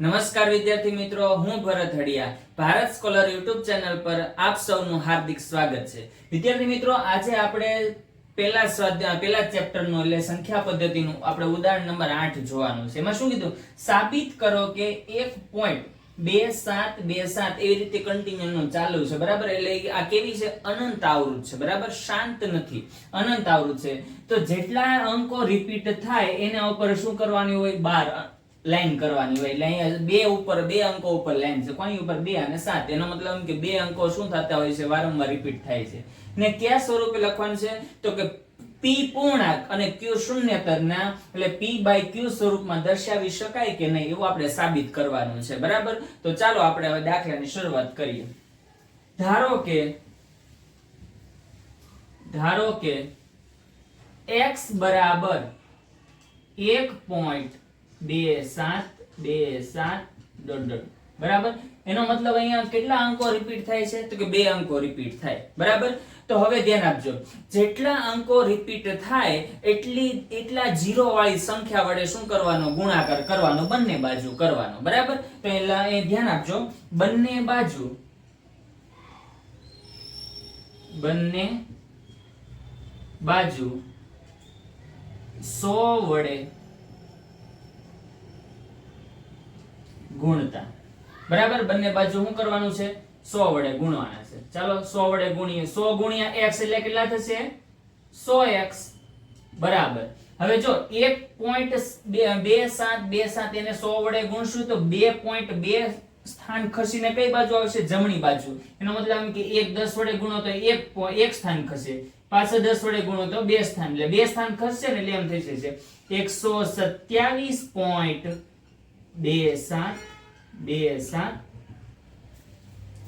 નમસ્કાર વિદ્યાર્થી મિત્રો, હું Bharat Hadiya. Bharat scholar YouTube channel પર આપ સૌનું હાર્દિક સ્વાગત છે. વિદ્યાર્થી મિત્રો, આજે આપણે પહેલા સ્વાધ્યાય પહેલા ચેપ્ટરનું એટલે સંખ્યા પદ્ધતિનું આપણે ઉદાહરણ નંબર 8 જોવાનું છે. એમાં શું કીધું? સાબિત કરો કે એક પોઈન્ટ બે સાત બે સાત એવી રીતે કન્ટિન્યુ નું ચાલુ છે. બરાબર? એટલે આ કેવી છે? અનંત આવૃત છે. બરાબર? શાંત નથી. અનંત આવૃત છે. તો જેટલા અંકો રિપીટ થાય, એના ઉપર શું કરવાની હોય? બાર. લાઈન કરવાની હોય. એટલે અહીંયા બે ઉપર, બે અંકો ઉપર લાઈન છે. કોની ઉપર? બે અને સાત. એનો મતલબ કે બે અંકો શું થતા હોય છે? વારંવાર રિપીટ થાય છે. ને કયા સ્વરૂપે લખવાનું છે? તો કે પી પૂર્ણાંક અને ક્યુ શૂન્યતરના, એટલે પી બાય ક્યુ સ્વરૂપમાં દર્શાવી શકાય કે નહીં એવું આપણે સાબિત કરવાનું છે. બરાબર? તો ચાલો આપણે હવે દાખલાની શરૂઆત કરીએ. ધારો કે ધારો કે x બરાબર એક પોઈન્ટ બે સાત બે સાત ડોટ બરાબર? એનો મતલબ અહીંયા કેટલા અંકો રિપીટ થાય છે? તો કે બે અંકો રિપીટ થાય. બરાબર? તો હવે ધ્યાન આપજો. જેટલા અંકો રિપીટ થાય, એટલી, એટલા જીરો વાળી સંખ્યા વડે શું કરવાનો? ગુણાકાર કરવાનો, બંને બાજુ કરવાનો. બરાબર? એલા એ ધ્યાન આપજો. બંને બાજુ બંને બાજુ સો વડે ગુણતા. બરાબર? બંને બાજુ શું કરવાનું છે? સો વડે ગુણવાના છે. ચાલો, સો વડે ગુણીએ. સો ગુણ્યા એક્સ એટલે કેટલા થશે? સો એક્સ. બરાબર. હવે જો, એક પોઈન્ટ બે સાત બે સાત એને સો વડે ગુણશું તો બે પોઈન્ટ બે સ્થાન ખસીને કઈ બાજુ આવશે? જમણી બાજુ. એનો મતલબ એમ કે એક દસ વડે ગુણો તો એક એક સ્થાન ખસે. પાછળ દસ વડે ગુણો તો બે સ્થાન. એટલે બે સ્થાન ખસશે ને એટલે એમ થઈ જશે. એકસો સત્યાવીસ પોઈન્ટ બે સાત બે સાત.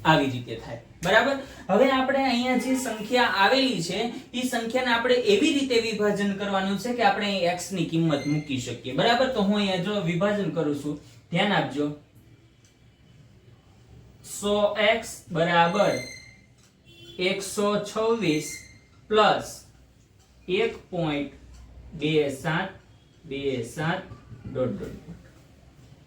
આવી રીતે થાય. બરાબર? હવે આપણે અહીંયા જે સંખ્યા આવેલી છે, એ સંખ્યાને આપણે એવી રીતે વિભાજન કરવાનું છે કે આપણે x ની કિંમત મૂકી શકીએ. બરાબર? તો અહીંયા વિભાજન કરું છું, ધ્યાન આપજો. 100x બરાબર 126 પ્લસ 1.27 27 ડોટ ડોટ.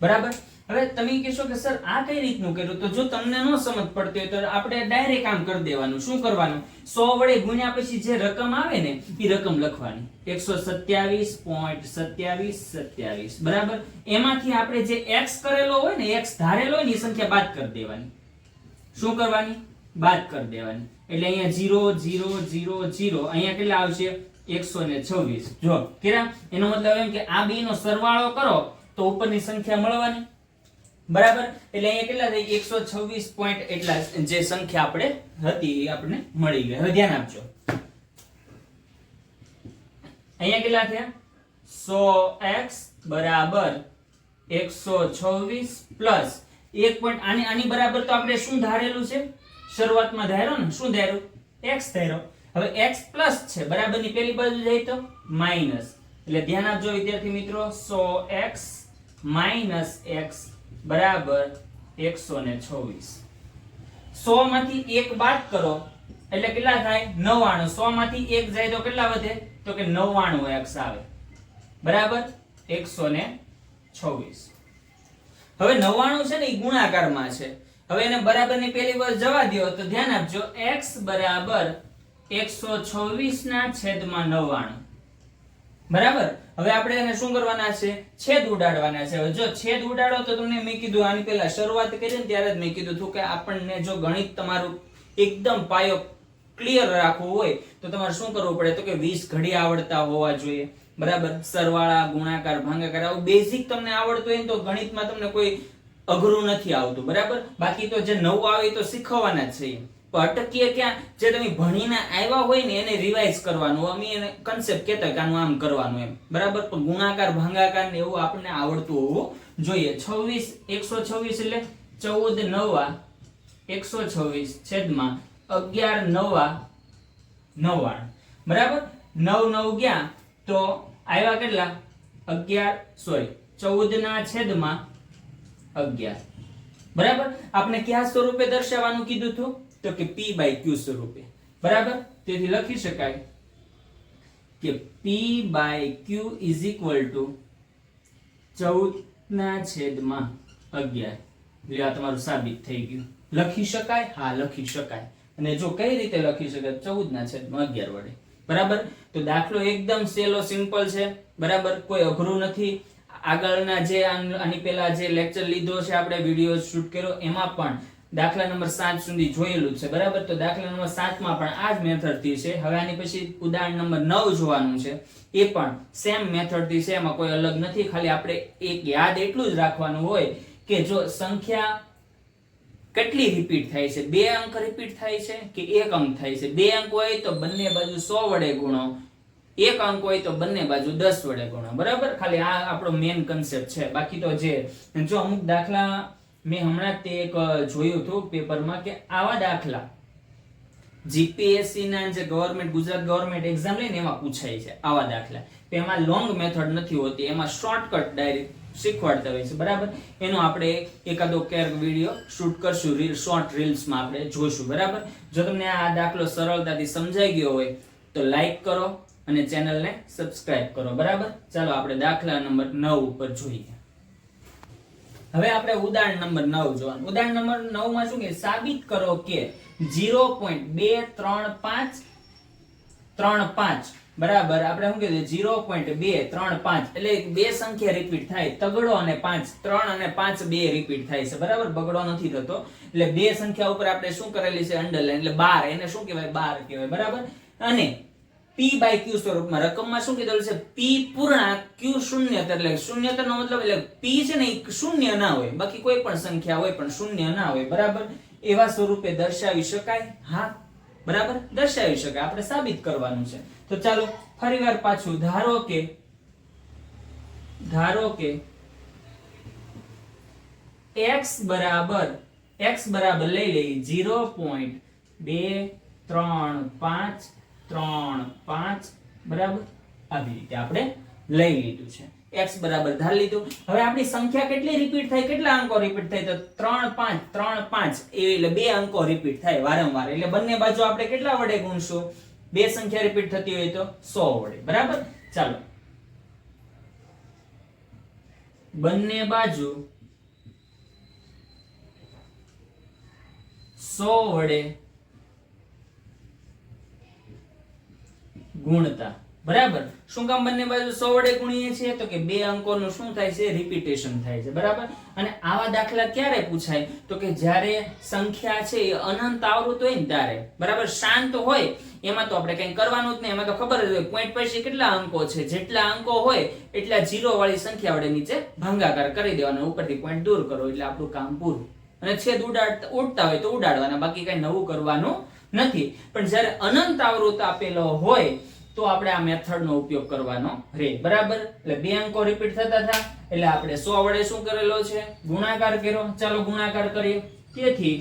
બરાબર? હવે તમે કહેશો કે, સર, આ કઈ રીતનું કર્યું? તો જો તમને ન સમજ પડતી હોય, તો આપણે ડાયરેક્ટ કામ કરી દેવાનું. શું કરવાનું? સો વડે ગુણ્યા પછી જે રકમ આવે ને એ રકમ લખવાની. 127.27 બરાબર? એમાંથી આપણે જે એક્સ કરેલો હોય ને એક્સ ધારેલો હોય ને એ સંખ્યા બાદ કરી દેવાની. શું કરવાની? બાદ કરી દેવાની. એટલે અહીંયા 0 0 0 0 અહીંયા કેટલા આવશે? 126 જો કેરા એનો મતલબ એમ કે આ બે નો સરવાળો કરો તો ઉપરની સંખ્યા મળવાની. બરાબર? એટલે અહીંયા કેટલા થઈ એકસો છવ્વીસ પોઈન્ટ એટલા જે સંખ્યા આપણે હતી એ આપણને મળી ગઈ. હવે ધ્યાન આપજો. અહીંયા કેટલા થયા? સો એક્સ બરાબર એકસો છવ્વીસ પ્લસ એક પોઈન્ટ આની આની બરાબર તો આપણે શું ધારેલું છે? શરૂઆતમાં ધાર્યો ને? શું ધાર્યું? એક્સ ધાર્યો. હવે એક્સ પ્લસ છે. બરાબરની પેલી બાજુ જાય તો માઇનસ. એટલે ધ્યાન આપજો વિદ્યાર્થી મિત્રો. સો એક્સ માઇનસ એક્સ બરાબર એકસો ને છવ્વીસ. સો માંથી એક બાદ કરો, એટલે કેટલા થાય? નવ્વાણું. સો માંથી એક જાય તો કેટલા વધે? તો કે નવ્વાણું એક્સ આવે. બરાબર? એકસો ને છવ્વીસ. હવે નવ્વાણું છે ને એ ગુણાકારમાં છે. હવે એને બરાબરની પહેલી વાર જવા દો તો ધ્યાન આપજો x બરાબર એકસો છવ્વીસ ના છેદમાં નવ્વાણું. બરાબર? હવે આપણે એને શું કરવાના છે? છેદ ઉડાડવાના છે. હવે જો છેદ ઉડાડો તો તમને મેં કીધું આની પહેલા શરૂઆત કરી ને ત્યારે જ મેં કીધું હતું કે આપણને જો ગણિત તમારું એકદમ પાયો ક્લિયર રાખવું હોય તો તમારે શું કરવું પડે? તો કે 20 ઘડી આવડતા હોવા જોઈએ. બરાબર? સરવાળા, ગુણાકાર, ભાગાકાર, આવું બેઝિક તમને આવડતું હોય ને તો ગણિતમાં તમને કોઈ અઘરું નથી આવતું. બરાબર? બાકી તો જે નવું આવે તો શીખવવાના જ છે. અટકીએ ક્યાં? જે તમે ભણીને આવ્યા હોય ને એને રિવાઇઝ કરવાનું. અમે એને કન્સેપ્ટ કહેતા કે આનું આમ કરવાનું એમ. બરાબર? પણ ગુણાકાર, ભાંગાકાર ને એવું આપણને આવડતું હોવું જોઈએ. છવ્વીસ, એકસો છવ્વીસ એટલે ચૌદ, નવા. એકસો છવ્વીસ, છેદમાં અગિયાર, નવા. નવ્વાણું. બરાબર? નવ નવ ગયા તો આવ્યા કેટલા? અગિયાર સોરી ચૌદ ના છેદમાં અગિયાર. બરાબર? આપણે કયા સ્વરૂપે દર્શાવવાનું કીધું હતું? તો કે p બાય q સ્વરૂપે. બરાબર? તેથી લખી શકાય કે p by q is equal to ચૌદના છેદમાં અગિયાર. એટલે આ તમારું સાબિત થઈ ગયું. લખી શકાય? હા, લખી શકાય. અને જો કઈ રીતે લખી શકાય? ચૌદના છેદમાં અગિયાર વડે. બરાબર? તો દાખલો એકદમ સેલો સિમ્પલ છે. બરાબર? કોઈ અઘરું નથી. આગળના જે આની પહેલા જે લેક્ચર લીધો છે, આપણે વીડિયો શૂટ કર્યો, એમાં પણ દાખલા નંબર સાત સુધી જોયેલું છે. બરાબર? તો દાખલા નંબર સાતમાં પણ આ જ મેથડથી છે. હવે આની પછી ઉદાહરણ નંબર નવ જોવાનું છે. એ પણ સેમ મેથડથી છે. એમાં કોઈ અલગ નથી. ખાલી આપણે એક યાદ એટલું જ રાખવાનું હોય કે જો સંખ્યા કેટલી રિપીટ થાય છે? બે અંક રિપીટ થાય છે કે એક અંક થાય છે? બે અંક હોય તો બંને બાજુ સો વડે ગુણો. એક અંક હોય તો બંને બાજુ દસ વડે ગુણો. બરાબર? ખાલી આ આપણો મેઇન કન્સેપ્ટ છે. બાકી તો જે જો અમુક દાખલા મેં હમણાં તે એક જોયું હતું પેપરમાં કે આવા દાખલા જીપીએસસી ના જે ગવર્મેન્ટ ગુજરાત ગવર્મેન્ટ એક્ઝામ લઈને એમાં પૂછાય છે આવા દાખલા. એમાં લોંગ મેથડ નથી હોતી, એમાં શોર્ટકટ ડાયરેક્ટ શીખવાડતા હોય છે, બરાબર? એનો આપણે એકાદો કેર વીડિયો શૂટ કરશું રીલ શોર્ટ રીલ્સમાં આપણે જોશું, બરાબર? જો તમને આ દાખલો સરળતાથી સમજાઈ ગયો હોય, તો લાઈક કરો અને ચેનલને સબસ્ક્રાઇબ કરો, બરાબર? ચાલો, આપણે દાખલા નંબર નવ ઉપર જોઈએ. હવે આપણે ઉદાહરણ નંબર નવ જોવાનું. ઉદાહરણ નંબર નવમાં શું કે સાબિત કરો કે ઝીરો પોઈન્ટ બે ત્રણ પાંચ ત્રણ પાંચ. બરાબર? આપણે શું કીધું? ઝીરો પોઈન્ટ બે ત્રણ પાંચ. એટલે બે સંખ્યા રિપીટ થાય. તગડો અને પાંચ. ત્રણ અને પાંચ બે રિપીટ થાય છે. બરાબર? બગડો નથી થતો. એટલે બે સંખ્યા ઉપર આપણે શું કરેલી છે? અંડરલાઈન એટલે બાર. એને શું કહેવાય? બાર કહેવાય. બરાબર? અને પી બાય ક્યુ સ્વરૂપમાં. રકમમાં શું કીધેલું છે? પી પૂર્ણાંક ક્યુ શૂન્ય. એટલે શૂન્યતરનો મતલબ, એટલે પી છે ને એ શૂન્ય ના હોય. બાકી કોઈ પણ સંખ્યા હોય પણ શૂન્ય ના હોય. બરાબર? એવા સ્વરૂપે દર્શાવી શકાય? હા. બરાબર? દર્શાવી શકાય. આપણે સાબિત કરવાનું છે. તો ચાલો, ફરીવાર પાછું. ધારો કે ધારો કે x બરાબર x બરાબર લઈ લઈએ. ઝીરો પોઈન્ટ બે ત્રણ, પાંચ, બરાબર? આવી રીતે આપણે લઈ લીધું છે. X બરાબર ધાર લીધું. હવે આપણી સંખ્યા કેટલી રિપીટ થાય? કેટલા અંકો રિપીટ થાય? તો ત્રણ, પાંચ ત્રણ, પાંચ. એવી એટલે બે અંકો રિપીટ થાય વારંવાર. એટલે બંને બાજુ આપણે કેટલા વડે ગુણશું? બે સંખ્યા રિપીટ થતી હોય તો સો વડે. બરાબર? ચાલો. બંને બાજુ સો વડે ગુણતા. બરાબર? શું કામ બંને બાજુ સો વડે ગુણીએ છીએ? તો કે બે અંકોનું શું થાય છે? રિપીટેશન થાય છે. બરાબર? અને આવા દાખલા ક્યારે પૂછાય? તો કે જ્યારે સંખ્યા છે એ અનંત આવૃત હોય ને ત્યારે. બરાબર? શાંત હોય. એમાં તો આપણે કંઈ કરવાનું જ નહીં. એમાં તો ખબર જ હોય. પોઈન્ટ પછી કેટલા અંકો છે? જેટલા અંકો હોય, એટલા જીરો વાળી સંખ્યા વડે નીચે ભંગાકાર કરી દેવાનો. ઉપરથી પોઈન્ટ દૂર કરો એટલે આપણું કામ પૂરું. અને છેદ ઉડાડ, ઉડતા હોય તો ઉડાડવાના. બાકી કઈ નવું કરવાનું નથી. પણ જ્યારે અનંત આવૃત આપેલો હોય તો આપણે આ મેથડનો ઉપયોગ કરવાનો રહે બરાબર? એટલે બે અંકો રિપીટ થતા હતા, એટલે આપણે 100 વડે શું કરેલો છે? ગુણાકાર કર્યો. ચાલો ગુણાકાર કરીએ. તેથી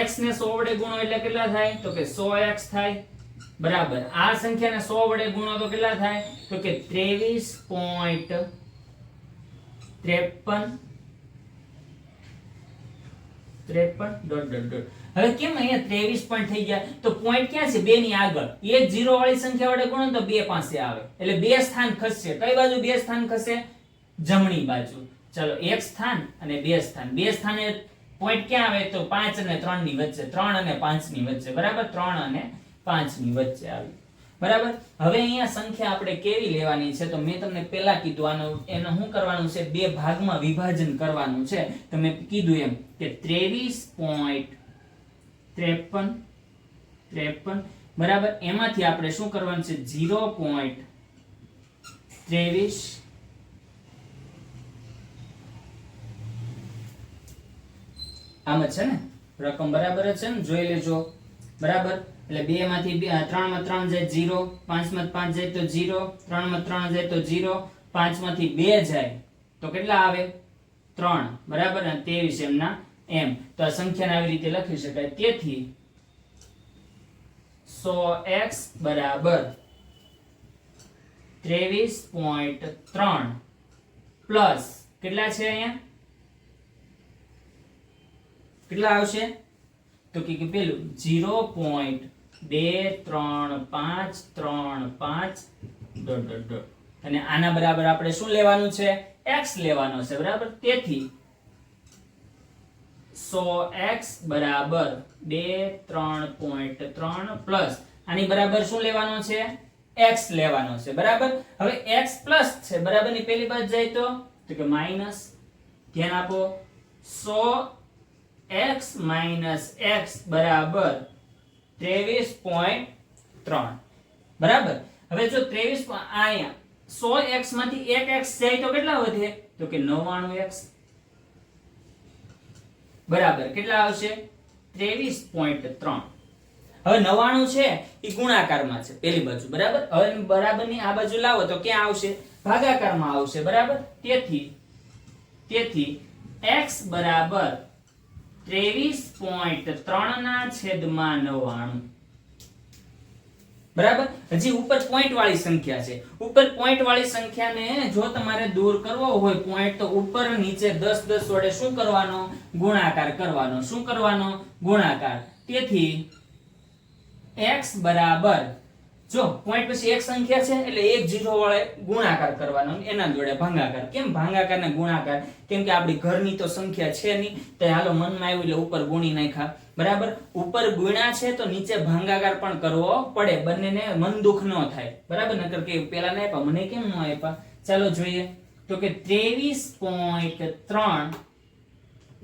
x ને 100 વડે ગુણો એટલે કેટલા થાય? તો કે 100x થાય. બરાબર. આ સંખ્યાને 100 વડે ગુણો તો કેટલા થાય? તો કે 23.53 ત્રેપન. ડોટ ડોટ ડોટ હવે કેમ અહીંયા ત્રેવીસ પોઈન્ટ થઈ ગયા? તો પોઈન્ટ ક્યાં છે? બે ની આગળ. એક જીરો વાળી સંખ્યા વડે ગુણો તો બે પાસે આવે. એટલે બે સ્થાન ખસશે. કઈ બાજુ બે સ્થાન ખસે? જમણી બાજુ. ચલો, એક સ્થાન અને બે સ્થાન. બે સ્થાને પોઈન્ટ ક્યાં આવે? તો પાંચ અને ત્રણની વચ્ચે. ત્રણ અને પાંચની વચ્ચે. બરાબર? ત્રણ અને પાંચની વચ્ચે આવી. બરાબર? હવે અહીંયા સંખ્યા આપણે કેવી લેવાની છે? તો મેં તમને પહેલા કીધું આનો એનું શું કરવાનું છે? બે ભાગમાં વિભાજન કરવાનું છે. તો મેં કીધું એમ કે ત્રેવીસ પોઈન્ટ ત્રેપન ત્રેપન, બરાબર? એમાંથી આપણે શું કરવાનું છે? ઝીરો પોઈન્ટ ત્રેવીસ, આમ જ છે ને? રકમ બરાબર જ છે ને? જોઈ લેજો. બરાબર? એટલે બે માંથી ત્રણમાં ત્રણ જાય ઝીરો પાંચમાં પાંચ જાય તો જીરો ત્રણમાં ત્રણ જાય તો જીરો પાંચમાંથી બે જાય તો કેટલા આવે? ત્રણ. બરાબર? અને ત્રેવીસ એમના એમ. તો આ સંખ્યાને આવી રીતે લખી શકાય. તેથી સો એક્સ બરાબર ત્રેવીસ પોઈન્ટ ત્રણ પ્લસ કેટલા છે અહીંયા? કેટલા આવશે? તો કે પેલું ઝીરો પોઈન્ટ બે ત્રણ પાંચ ત્રણ પાંચ ડોટ ડોટ ડોટ અને આના બરાબર આપણે શું લેવાનું છે? એક્સ લેવાનો છે, બરાબર? તેથી એક્સ લેવાનો છે? બરાબર? હવે એક્સ પ્લસ બરાબર? ની માઇનસ, ધ્યાન આપો. સો એક્સ માઇનસ એક્સ બરાબર ત્રેવીસ પોઈન્ટ ત્રણ. બરાબર? હવે જો ત્રેવીસ અહીંયા સો એક્સમાંથી એક એક્સ જાય તો કેટલા વધે? તો કે નવ્વાણું એક્સ. બરાબર. કેટલા આવશે? ત્રેવીસ પોઈન્ટ ત્રણ. હવે નવ્વાણું છે એ ગુણાકારમાં છે, પેલી બાજુ. બરાબર? હવે બરાબરની આ બાજુ લાવો તો ક્યાં આવશે? ભાગાકારમાં આવશે, બરાબર? તેથી તેથી x બરાબર ત્રેવીસ પોઈન્ટ ત્રણ ના છેદમાં નવ્વાણું. બરાબર? હજી ઉપર પોઈન્ટ વાળી સંખ્યા છે. ઉપર પોઈન્ટ વાળી સંખ્યાને જો તમારે દૂર કરવો હોય પોઈન્ટ તો ઉપર, નીચે 10 10 વડે શું કરવાનો? ગુણાકાર કરવાનો. શું કરવાનો? ગુણાકાર. તેથી x બરાબર, જો પોઈન્ટ પછી એક સંખ્યા છે, એટલે એક જીરો વડે ગુણાકાર કરવાનો એના જોડે ભાગાકાર. કેમ ભાંગાકાર ને ગુણાકાર? કેમ કે આપણી ઘરની તો સંખ્યા છે નહીં તો હાલો મનમાં આવ્યું એટલે ઉપર ગુણી નાખ્યા. બરાબર? ઉપર ગુણ્યા છે તો નીચે ભાંગાકાર પણ કરવો પડે. બંનેને મન દુઃખ ન થાય. બરાબર? નકર કે પેલા ને આપ્યા, મને કેમ ન આપ્યા? ચાલો જોઈએ. તો કે ત્રેવીસ પોઈન્ટ ત્રણ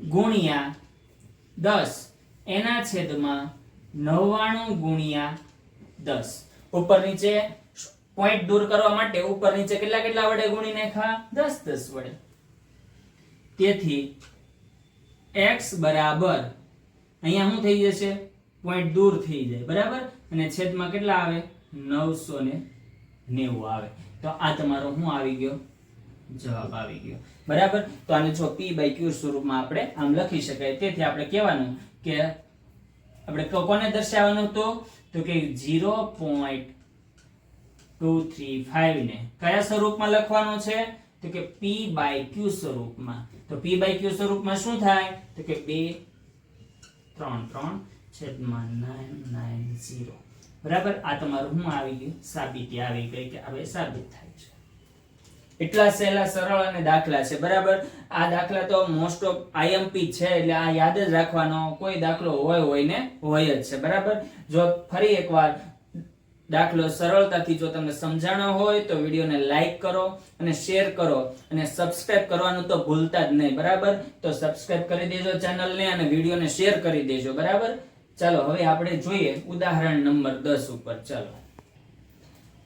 ગુણ્યા દસ. એના છેદમાં નવ્વાણું ગુણ્યા દસ. ઉપર નીચે પોઈન્ટ દૂર કરવા માટે ઉપર નીચે કેટલા કેટલા વડે ગુણી નાખા દસ દસ વડે. તેથી, x બરાબર અહીંયા શું થઈ જશે? પોઈન્ટ દૂર થઈ જાય, બરાબર? અને છેદમાં કેટલા આવે? નવસો ને નેવું આવે. તો આ તમારો શું આવી ગયો? જવાબ આવી ગયો. બરાબર? તો આને જો p બાય q સ્વરૂપમાં આપણે આમ લખી શકાય. તેથી આપણે કહેવાનું કે આપણે કોને દર્શાવવાનું તો? તો કે 0.235 ને કયા સ્વરૂપમાં લખવાનું છે? તો કે p બાય q સ્વરૂપમાં. તો p બાય q સ્વરૂપમાં શું થાય? તો કે 2 3 3 છેદમાં 990 બરાબર? આ તમારું હું આવી ગયું? સાબિતી આવી ગઈ કે હવે સાબિત થાય છે. એટલા સહેલા, સરળ અને દાખલા છે, બરાબર? આ દાખલા તો મોસ્ટ ઓફ આઈએમપી છે, એટલે આ યાદ જ રાખવાનો. કોઈ દાખલો હોય હોય ને હોય જ છે, બરાબર? જો ફરી એકવાર દાખલો સરળતાથી જો તમને સમજાણો હોય તો વિડીયોને લાઈક કરો અને શેર કરો અને સબસ્ક્રાઇબ કરવાનું તો ભૂલતા જ નહીં, બરાબર? તો સબસ્ક્રાઇબ કરી દેજો ચેનલને અને વિડીયોને શેર કરી દેજો, બરાબર? ચાલો, હવે આપણે જોઈએ ઉદાહરણ નંબર દસ ઉપર, ચાલો.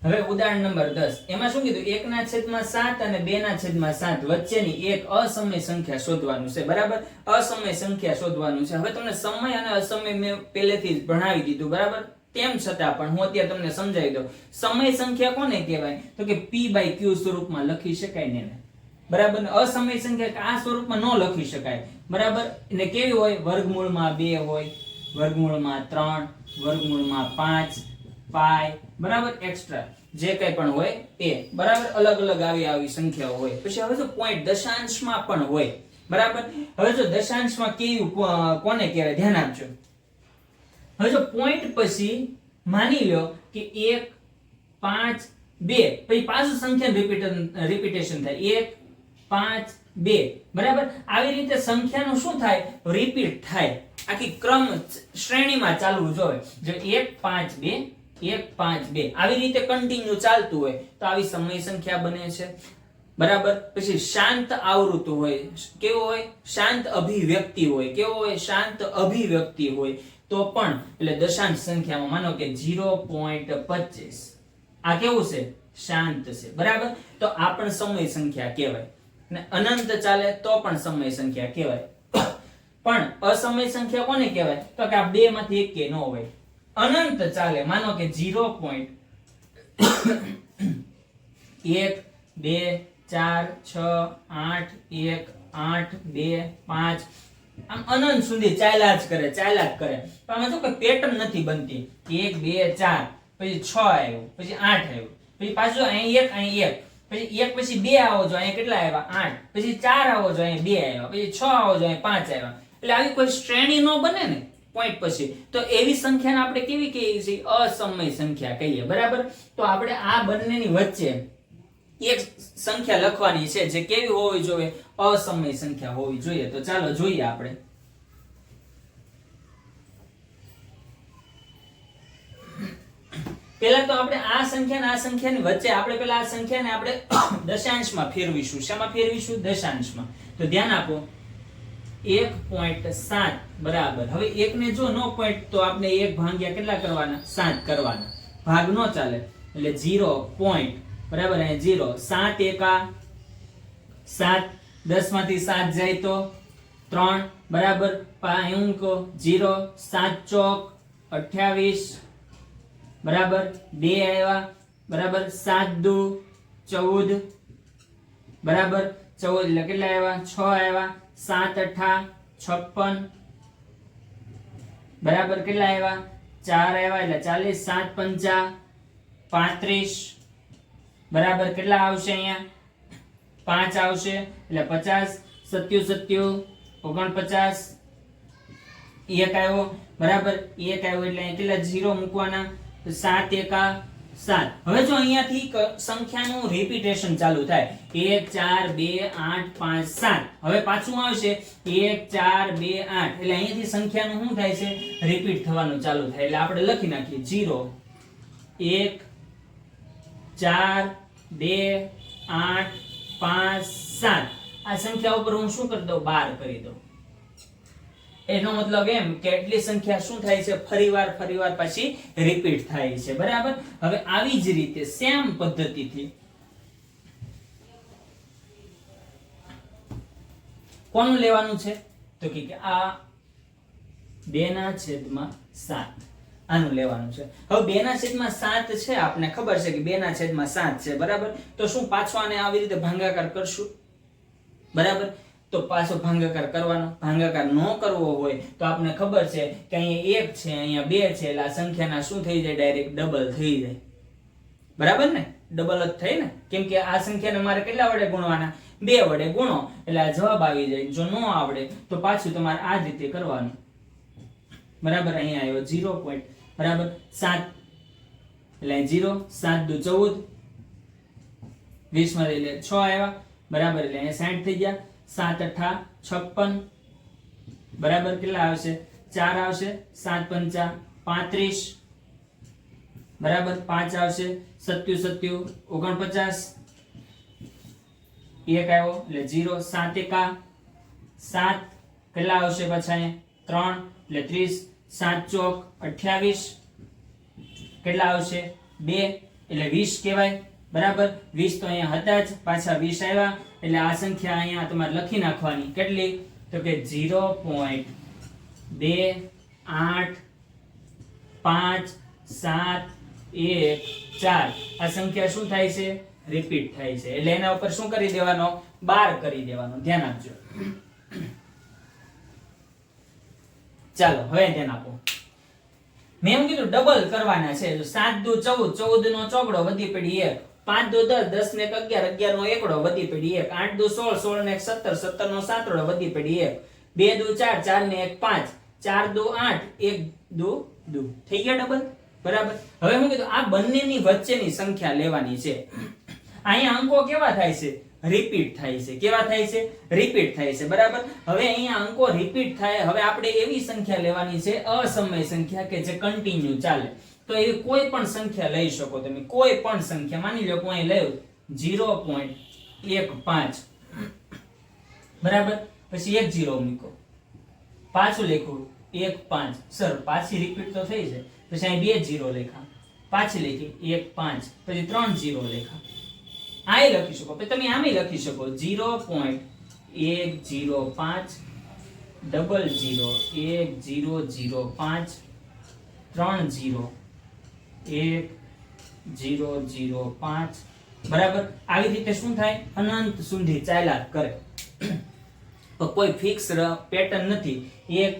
હવે ઉદાહરણ નંબર દસ. એમાં શું કીધું? એક ના છેદમાં સાત અને બે ના છેદમાં સાત. વચ્ચેની એક અસમય સંખ્યા શોધવાનું છે, બરાબર? અસમય સંખ્યા શોધવાનું છે. હવે તમને સમય અને અસમય મેં પહેલેથી જ ભણાવી દીધું, બરાબર? તેમ છતાં પણ હું અત્યારે તમને સમજાવી દઉં. સમય સંખ્યા કોને કહેવાય? તો કે p બાય q સ્વરૂપમાં લખી શકાય ને બરાબર? ને અસમય સંખ્યા આ સ્વરૂપમાં ન લખી શકાય. બરાબર? ને કેવી હોય? વર્ગમૂળમાં બે હોય, વર્ગમૂળમાં ત્રણ, વર્ગમૂળમાં પાંચ, પાય, બરાબર? એક્સ્ટ્રા જે કંઈ પણ હોય એ. બરાબર? અલગ અલગ આવી આવી સંખ્યાઓ હોય. પછી હવે જો પોઈન્ટ દશાંશમાં પણ હોય. બરાબર? હવે જો દશાંશમાં કેવું કોને કહેવાય? ધ્યાન આપજો. હવે જો પોઈન્ટ પછી માની લો કે એક, પાંચ, બે, પછી પાછું સંખ્યા રિપીટન રિપીટેશન થાય. એક, પાંચ, બે. બરાબર? આવી રીતે સંખ્યાનું શું થાય? રિપીટ થાય. આખી ક્રમ શ્રેણીમાં ચાલવું જોઈએ. જો એક, પાંચ, બે, એક, પાંચ, બે. આવી રીતે કન્ટિન્યુ ચાલતું હોય તો આવી સમય સંખ્યા બને છે. બરાબર? પછી શાંત આવૃત્તિ હોય. કેવો હોય? શાંત અભિવ્યક્તિ હોય. કેવો હોય? શાંત અભિવ્યક્તિ હોય. તો પણ, એટલે દશાંશ સંખ્યામાં માનો કે 0.25 આ કેવું છે? શાંત છે. બરાબર? તો આ પણ સમય સંખ્યા કહેવાય. અને અનંત ચાલે તો પણ સમય સંખ્યા કહેવાય. પણ અસમય સંખ્યા કોને કહેવાય? તો કે આ બે માંથી એક કે ન હોય. અનંત ચાલે, માનો કે 0. એક, બે, ચાર, છ, આઠ, એક, આઠ, બે, પાંચ આમ અનંત સુધી ચાલ્યા જ કરે, ચાલ્યા જ કરે. પણ આમાં શું કે પેટર્ન નથી બનતી. એક, બે, ચાર, પછી છ આવ્યું, પછી આઠ આવ્યું, પછી પાછું અહીં એક અહીં એક, પછી એક, પછી બે આવો જો, અહીંયા કેટલા આવ્યા? આઠ. પછી ચાર આવો જો, અહીંયા બે આવ્યા. પછી છ આવો જો, અહીંયા પાંચ આવ્યા. એટલે આવી કોઈ શ્રેણી ન બને ને પોઈન્ટ પછી. તો એવી સંખ્યાને આપણે કેવી કહીએ છીએ? અસમય સંખ્યા કહીએ. બરાબર? તો આપણે આ બંનેની વચ્ચે એક સંખ્યા લખવાની છે જે કેવી હોવી જોઈએ? અસમય સંખ્યા હોવી જોઈએ. તો ચાલો જોઈએ આપણે. પહેલા તો આપણે આ સંખ્યા અને આ સંખ્યાની વચ્ચે આપણે પહેલા આ સંખ્યાને આપણે દશાંશમાં ફેરવીશું. શામાં ફેરવીશું? દશાંશમાં. તો ધ્યાન આપો. એક પોઈન્ટ સાત. બરાબર. હવે એક ને જો નો પોઈન્ટ તો આપણે એક ભાગ્યા કેટલા કરવાના? સાત કરવાના. ભાગ નો ચાલે. એટલે ઝીરો પોઈન્ટ બરાબર, અહીંયા ઝીરો સાત એકા, સાત દસમાંથી સાત જાય તો ત્રણ, બરાબર? અંક જીરો, સાત ચોક, અઠ્યાવીસ, બરાબર? બે આવ્યા, બરાબર? સાત દુ, ચૌદ, બરાબર? ચૌદ એટલે કેટલા આવ્યા? છ આવ્યા, સાત અઠા, છપ્પન, બરાબર? કેટલા આવ્યા? ચાર આવ્યા એટલે ચાલીસ, સાત પંચા, પાંત્રીસ બરાબર કેટલા આવશે અહીંયા? પાંચ આવશે. એટલે પચાસ, સત્યુ સત્યુ, ઓગણપચાસ. એક આવ્યો. બરાબર? એક આવ્યો. એટલે અહીં કેટલા? ઝીરો મૂકવાના. સાત એકા સાત. હવે જો અહીંયાથી સંખ્યાનું રિપીટેશન ચાલુ થાય. એક, ચાર, બે, આઠ, પાંચ, સાત. હવે પાછું આવશે. એક, ચાર, બે, આઠ. એટલે અહીંયાથી સંખ્યાનું શું થાય છે? રિપીટ થવાનું ચાલુ થાય. એટલે આપણે લખી નાખીએ. જીરો એક ચાર, બે, આઠ, પાંચ, સાત. આ સંખ્યા ઉપર હું શું કરી દઉં? બાર કરી દઉં. એનો મતલબ એમ કે એટલી સંખ્યા શું થાય છે? ફરીવાર ફરીવાર પછી રિપીટ થાય છે. બરાબર? હવે આવી જ રીતે સેમ પદ્ધતિથી કોનું લેવાનું છે? તો કે આ બે ના છેદમાં સાત. આનું લેવાનું છે. હવે બે ના છેદમાં સાત છે આપને ખબર છે કે બે ના છેદમાં સાત છે, બરાબર? તો શું પાછો આને આવી રીતે ભાંગાકાર કરશું? બરાબર? તો પાછો ભાંગાકાર કરવાનો. ભાંગાકાર ન કરવો હોય તો આપને ખબર છે કે અહીંયા એક છે, અહીંયા બે છે, એટલે આ સંખ્યાના શું થઈ જાય? ડાયરેક્ટ ડબલ થઈ જાય. બરાબર ને? ડબલ જ થઈ ને? કેમ કે આ સંખ્યાને મારે કેટલા વડે ગુણવાના? બે વડે ગુણો. એટલે આ જવાબ આવી જાય. જો ન આવડે તો પાછું તમારે આ રીતે કરવાનું. બરાબર? અહીંયા આવ્યો. ઝીરો પોઈન્ટ બરાબર સાત એટલે જીરો, સાત દુ ચૌદ. વીસમાં એટલે છ આવ્યા. બરાબર એટલે અહીંયા સાઠ થઈ ગયા. સાત અઠા છપ્પન. બરાબર કેટલા આવશે? ચાર આવશે. સાત પંચા પાંત્રીસ. બરાબર પાંચ આવશે. સત્યુ સત્યુ, ઓગણપચાસ. એક આવ્યો એટલે જીરો, સાત એકા. સાત કેટલા આવશે પાછા અહીંયા? ત્રણ એટલે ત્રીસ. સાત ચોક અઠ્યાવીસ. કેટલા આવશે? બે, એટલે વીસ કહેવાય. બરાબર? વીસ તો અહીંયા હતા જ, પાછા વીસ આવ્યા. એટલે આ સંખ્યા અહીંયા તમારે લખી નાખવાની. કેટલી? તો કે ઝીરો પોઈન્ટ બે આઠ પાંચ સાત એક ચાર. આ સંખ્યા શું થાય છે? રિપીટ થાય છે. એટલે એના ઉપર શું કરી દેવાનો? બાર કરી દેવાનો. ધ્યાન આપજો. ચાલો, હવે ધ્યાન આપો. મેં એમ કીધું ડબલ કરવાના છે. સાત દુ ચૌદ ચૌદ નો ચોકડો વધી પડી એક. પાંચ દુ દસ દસ ને અગિયાર અગિયાર નો એકડો વધી પડી એક. આઠ દુ સોળ સોળ ને એક સત્તર સત્તર નો સાતડો વધી પડી એક. બે દુ ચાર ચાર ને એક પાંચ. ચાર દુ આઠ, એક દુ દુ. થઈ ગયા ડબલ બરાબર? હવે હું કીધું, આ બંનેની વચ્ચેની સંખ્યા લેવાની છે. અહીંયા અંકો કેવા થાય છે? રિપીટ થાય છે. કેવા થાય છે? રિપીટ થાય છે. બરાબર? હવે અહીંયા અંકો રિપીટ થાય. હવે આપણે એવી સંખ્યા લેવાની છે. અસમય સંખ્યા કે જે કન્ટિન્યુ ચાલે. તો એવી કોઈ પણ સંખ્યા લઈ શકો તમે. કોઈ પણ સંખ્યા. માની લો કોઈ લઉં. ઝીરો પોઈન્ટ એક પાંચ. બરાબર? પછી એક જીરો મૂકો. પાછું લખું. એક પાંચ. સર, પાછી રિપીટ તો થઈ છે પછી અહીં બે જીરો લેખા પાછી લખી. એક પાંચ. પછી ત્રણ જીરો લેખા આ લખી શકો. પછી તમે આમે લખી શકો. જીરો પોઈન્ટ એક જીરો પાંચ, ડબલ જીરો એક ઝીરો જીરો પાંચ, ત્રણ જીરો એક જીરો જીરો પાંચ. બરાબર? આવી રીતે શું થાય? અનંત સુધી ચાલ્યા કરે. તો કોઈ ફિક્સ પેટર્ન નથી. એક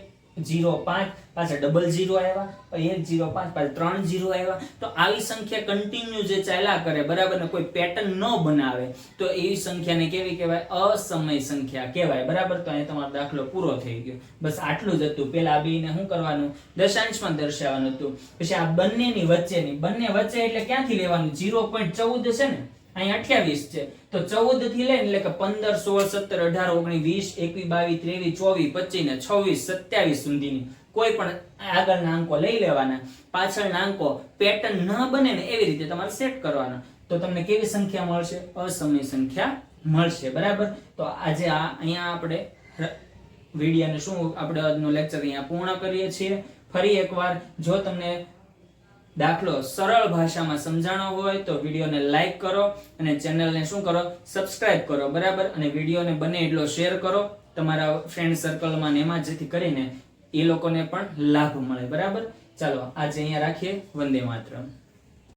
જીરો પાંચ પાછા ડબલ ઝીરો આવ્યા પછી એક ઝીરો પાંચ, પાછા ત્રણ ઝીરો આવ્યા તો આવી સંખ્યા કન્ટિન્યુ જે ચાલ્યા કરે, બરાબર ને, કોઈ પેટર્ન ન બનાવે, તો એવી સંખ્યાને કેવી કહેવાય? અસમય સંખ્યા કહેવાય. બરાબર? તો અહીંયા તમારો દાખલો પૂરો થઈ ગયો. બસ આટલું જ હતું. પેલા બેને શું કરવાનું? દશાંશમાં દર્શાવવાનું હતું. પછી આ બંનેની વચ્ચેની, બંને વચ્ચે એટલે ક્યાંથી લેવાનું? જીરો પોઈન્ટ ચૌદ છે ને? અહીં અઠ્યાવીસ છે. તો ચૌદથી લઈને એટલે કે પંદર, સોળ, સત્તર, અઢાર, ઓગણીસ, વીસ, એકવીસ, બાવીસ, ત્રેવીસ, ચોવીસ, પચીસ ને છવ્વીસ, સત્યાવીસ સુધીની કોઈ પણ આગળના અંકો લઈ લેવાના. પાછળના અંકો પેટર્ન ન બને ને એવી રીતે તમારે સેટ કરવાના. તો તમને કેવી સંખ્યા મળશે? અસમની સંખ્યા મળશે. બરાબર? તો આજે આ અહીંયા આપણે વિડીયાને શું આપણે આજનો લેક્ચર અહીંયા પૂર્ણ કરીએ છીએ. ફરી એકવાર જો તમને દાખલો સરળ ભાષામાં સમજાણો હોય તો વિડીયોને લાઈક કરો અને ચેનલને શું કરો? સબસ્ક્રાઇબ કરો, બરાબર? અને વિડીયોને બને એટલો શેર કરો. તમારા ફ્રેન્ડ સર્કલમાં ને એમાં જેથી કરીને એ લોકોને પણ લાભ મળે, બરાબર? ચાલો, આજે અહીંયા રાખીએ. વંદે માતરમ.